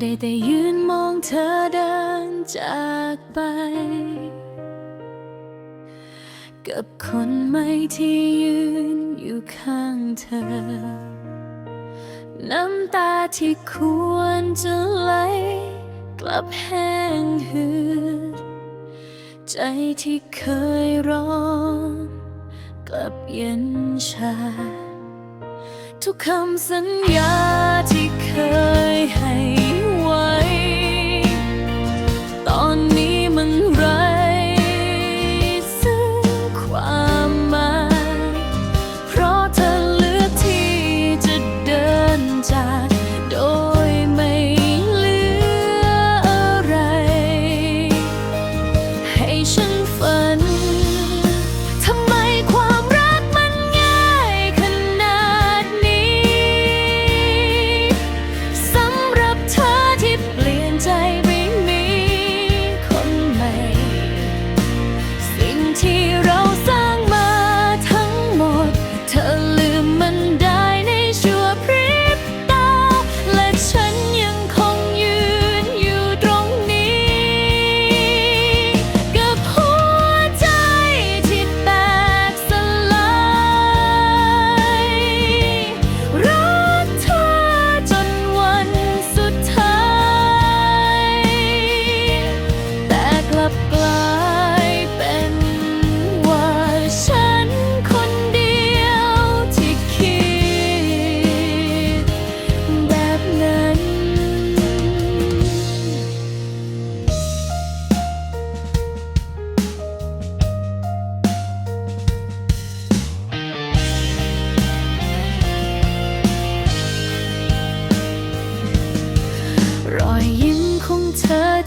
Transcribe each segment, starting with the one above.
ได้แต่ยืนมองเธอเดินจากไป กับคนไม่ที่ยืนอยู่ข้างเธอ น้ำตาที่ควรจะไหล กลับแห้งหืดใจที่เคยร้องกลับเย็นชา ทุกคำสัญญาที่เคยให้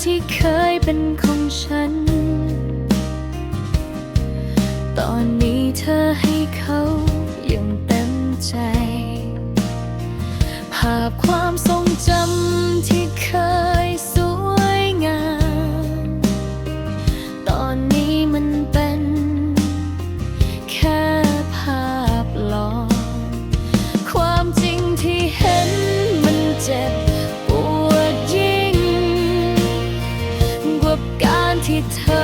ที่เคยเป็นของฉัน ตอนนี้เธอให้เขาอย่างเต็มใจ ภาพความทรง return.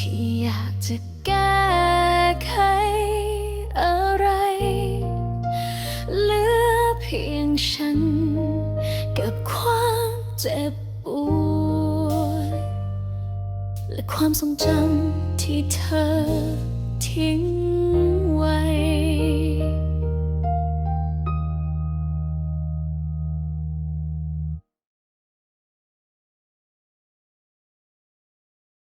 ที่อยากจะแก้ไขอะไร เหลือเพียงฉัน กับความเจ็บปวดและความทรงจำที่เธอทิ้งไว้